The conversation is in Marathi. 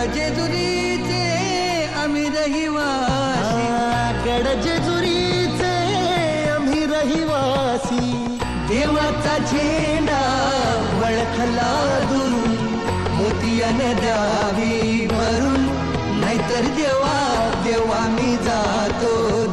गडजेजुरीचे आम्ही रहिवासी. गड जेजुरीचे आम्ही रहिवासी. देवाचा झेंडा वळखला दुरून मोतियाने द्यावी भरून नाहीतर देवा देवा मी जातो.